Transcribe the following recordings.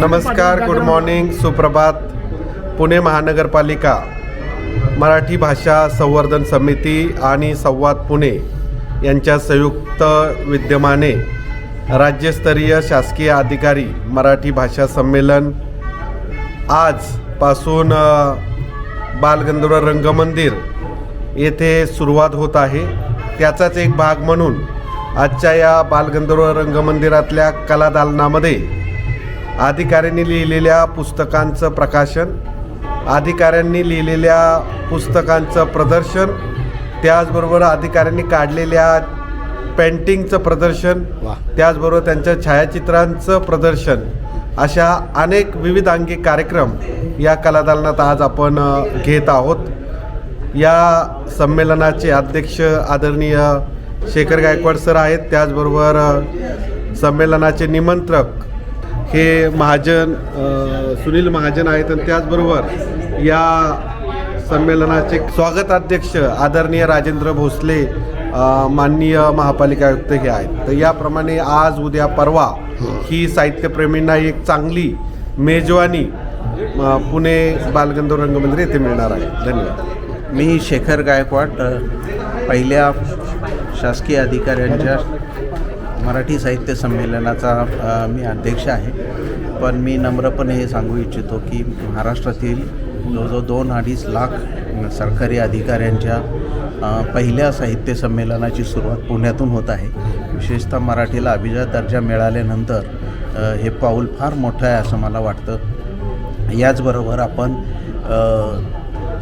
नमस्कार good morning सुप्रभात. पुणे महानगरपालिका मराठी भाषा संवर्धन समिती आणि संवाद पुणे यांच्या संयुक्त विद्यमाने राज्यस्तरीय शासकीय अधिकारी मराठी भाषा संमेलन आजपासून बालगंधर्व रंगमंदिर येथे सुरुवात होत आहे. त्याचाच एक भाग म्हणून आजच्या या बालगंधर्व रंगमंदिरातल्या कलादालनामध्ये अधिकाऱ्यांनी लिहिलेल्या पुस्तकांचं प्रकाशन अधिकाऱ्यांनी लिहिलेल्या पुस्तकांचं प्रदर्शन त्याचबरोबर अधिकाऱ्यांनी काढलेल्या पेंटिंगचं प्रदर्शन त्याचबरोबर त्यांच्या छायाचित्रांचं प्रदर्शन अशा अनेक विविधांगी कार्यक्रम या कलादालनात आज आपण घेत आहोत. या संमेलनाचे अध्यक्ष आदरणीय शेखर गायकवाड सर आहेत त्याचबरोबर संमेलनाचे निमंत्रक हे महाजन सुनील महाजन आहेत आणि त्याचबरोबर या संमेलनाचे स्वागताध्यक्ष आदरणीय राजेंद्र भोसले माननीय महापालिका आयुक्त हे आहेत. तर याप्रमाणे आज उद्या परवा ही साहित्यप्रेमींना एक चांगली मेजवानी पुणे बालगंधर्व रंगमंदिर येथे मिळणार आहे. धन्यवाद. मी शेखर गायकवाड पहिल्या शासकीय अधिकाऱ्यांच्या मराठी साहित्य संमेलनाचा मी अध्यक्ष आहे. पण मी नम्रपणे हे सांगू इच्छितो की महाराष्ट्रातील जवळजवळ दोन अडीच लाख सरकारी अधिकाऱ्यांच्या पहिल्या साहित्य संमेलनाची सुरुवात पुण्यातून होत आहे. विशेषतः मराठीला अभिजात दर्जा मिळाल्यानंतर हे पाऊल फार मोठं आहे असं मला वाटतं. याचबरोबर आपण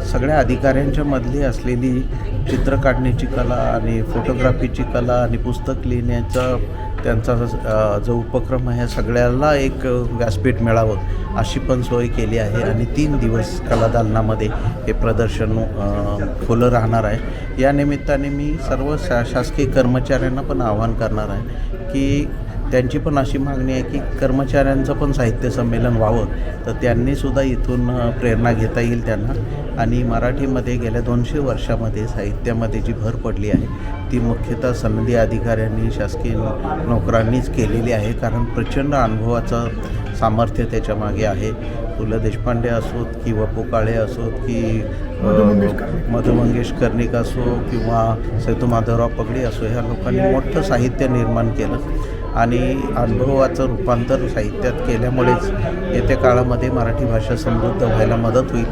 सगळ्या अधिकाऱ्यांच्या मधली असलेली चित्र काढण्याची कला आणि फोटोग्राफीची कला आणि पुस्तक लिहिण्याचा त्यांचा जो उपक्रम आहे सगळ्याला एक व्यासपीठ मिळावं अशी पण सोय केली आहे. आणि तीन दिवस कलादालनामध्ये हे प्रदर्शन खुलं राहणार आहे. या निमित्ताने मी सर्व शा शासकीय कर्मचाऱ्यांना पण आवाहन करणार आहे की त्यांची पण अशी मागणी आहे की कर्मचाऱ्यांचं पण साहित्य संमेलन व्हावं. तर त्यांनीसुद्धा इथून प्रेरणा घेता येईल त्यांना. आणि मराठीमध्ये गेल्या दोनशे वर्षामध्ये साहित्यामध्ये जी भर पडली आहे ती मुख्यतः सनदी अधिकाऱ्यांनी शासकीय नोकरांनीच केलेली आहे. कारण प्रचंड अनुभवाचं सामर्थ्य त्याच्यामागे आहे. पु ल देशपांडे असोत की वपू काळे असोत की मधु मंगेश कर्णिक असो किंवा सेतू माधवराव पगडी असो ह्या लोकांनी मोठं साहित्य निर्माण केलं. आणि अनुभवाचं रूपांतर साहित्यात केल्यामुळेच येत्या काळामध्ये मराठी भाषा समृद्ध व्हायला मदत होईल.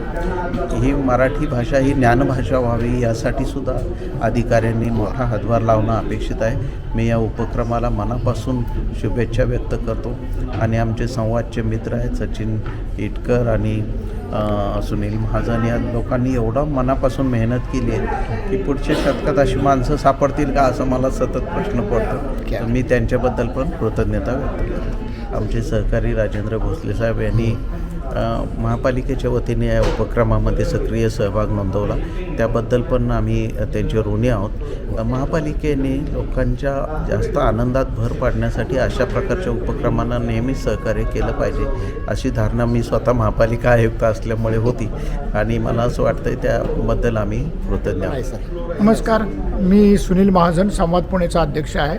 ही मराठी भाषा ही ज्ञानभाषा व्हावी यासाठी सुद्धा अधिकाऱ्यांनी मोठा हातभार लावणं अपेक्षित आहे. मी या उपक्रमाला मनापासून शुभेच्छा व्यक्त करतो. आणि आमचे संवादचे मित्र आहेत सचिन इटकर आणि सुनील महाजन या लोकांनी एवढं मनापासून मेहनत केली आहे की पुढच्या शतकात अशी माणसं सापडतील का असं मला सतत प्रश्न पडतो. मी त्यांच्याबद्दल पण कृतज्ञता व्यक्त करतो. आमचे सहकारी राजेंद्र भोसले साहेब यांनी महापालिकेच्या वतीने या उपक्रमामध्ये सक्रिय सहभाग नोंदवला. त्याबद्दल पण आम्ही त्यांचे ऋणी आहोत. महापालिकेने लोकांच्या जास्त आनंदात भर पाडण्यासाठी अशा प्रकारच्या उपक्रमांना नेहमीच सहकार्य केलं पाहिजे अशी धारणा मी स्वतः महापालिका आयुक्त असल्यामुळे होती आणि मला असं वाटतं त्याबद्दल आम्ही कृतज्ञ आहोत. नमस्कार. मी सुनील महाजन संवाद पुणेचा अध्यक्ष आहे.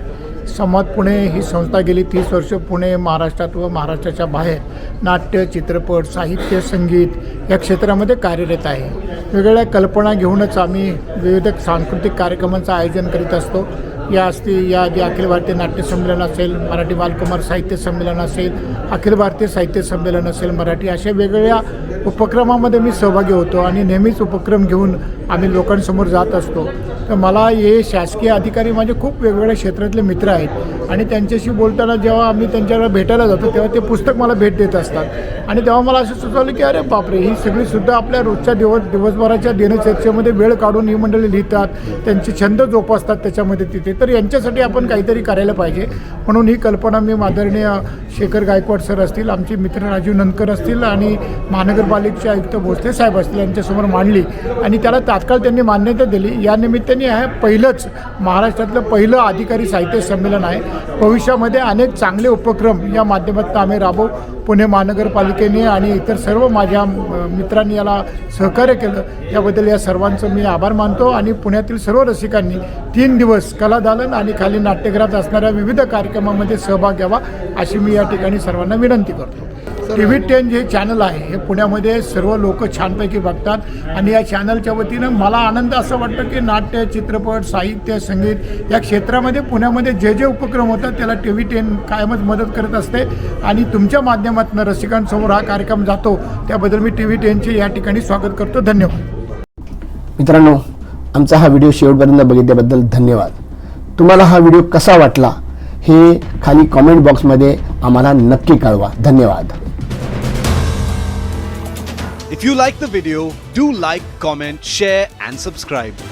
संवाद पुणे ही संस्था गेली तीस वर्ष पुणे महाराष्ट्रात व महाराष्ट्राच्या बाहेर नाट्य चित्रपट साहित्य संगीत या क्षेत्रामध्ये कार्यरत आहे. वेगवेगळ्या कल्पना घेऊनच आम्ही विविध सांस्कृतिक कार्यक्रमांचं आयोजन करीत असतो. या असतील या आधी अखिल भारतीय नाट्य संमेलन असेल मराठी बालकुमार साहित्य संमेलन असेल अखिल भारतीय साहित्य संमेलन असेल मराठी अशा वेगवेगळ्या उपक्रमामध्ये मी सहभागी होतो आणि नेहमीच उपक्रम घेऊन आम्ही लोकांसमोर जात असतो. तर मला हे शासकीय अधिकारी माझे खूप वेगवेगळ्या क्षेत्रातले मित्र आहेत. आणि त्यांच्याशी बोलताना जेव्हा आम्ही त्यांच्याकडे भेटायला जातो तेव्हा ते पुस्तक मला भेट देत असतात. आणि तेव्हा मला असं सुचवलं की अरे बापरे ही सगळी सुद्धा आपल्या रोजच्या दिवस दिवसभराच्या दिनचर्चेमध्ये वेळ काढून ही मंडळी लिहितात त्यांचे छंद जोपासतात त्याच्यामध्ये तिथे तर यांच्यासाठी आपण काहीतरी करायला पाहिजे. म्हणून ही कल्पना मी आदरणीय शेखर गायकवाड सर असतील आमचे मित्र राजीव नंदकर असतील आणि महानगरपालिकेचे आयुक्त भोसले साहेब असतील यांच्यासमोर मांडली. आणि त्याला तात्काळ त्यांनी मान्यता दिली. या निमित्ताने हे पहिलंच महाराष्ट्रातलं पहिलं अधिकारी साहित्य संमेलन आहे. भविष्यामध्ये अनेक चांगले उपक्रम या माध्यमातून आम्ही राबवू. पुणे महानगरपालिकेने आणि इतर सर्व माझ्या मित्रांनी याला सहकार्य केलं. याबद्दल या सर्वांचं मी आभार मानतो आणि पुण्यातील सर्व रसिकांनी तीन दिवस कलादालन आणि खाली नाट्यगृहात असणाऱ्या विविध कार्यक्रमामध्ये सहभाग घ्यावा अशी मी या ठिकाणी सर्वांना विनंती करतो. T V ten J channel आहे हे पुण्यामध्ये सर्व लोक छानपैकी बघतात आणि या चॅनलच्या वतीनं मला आनंद असं वाटतं की नाट्य चित्रपट साहित्य संगीत या क्षेत्रामध्ये पुण्यामध्ये जे जे उपक्रम होतात त्याला टी व्ही टेन कायमच मदत करत असते. आणि तुमच्या माध्यमातून रसिकांसमोर हा कार्यक्रम जातो त्याबद्दल मी टी व्ही टेनचे या ठिकाणी स्वागत करतो. धन्यवाद. मित्रांनो आमचा हा व्हिडिओ शेवटपर्यंत बघितल्याबद्दल धन्यवाद. तुम्हाला हा व्हिडिओ कसा वाटला हे खाली कॉमेंट बॉक्समध्ये आम्हाला नक्की कळवा. धन्यवाद. If you like the video, do like, comment, share, and subscribe.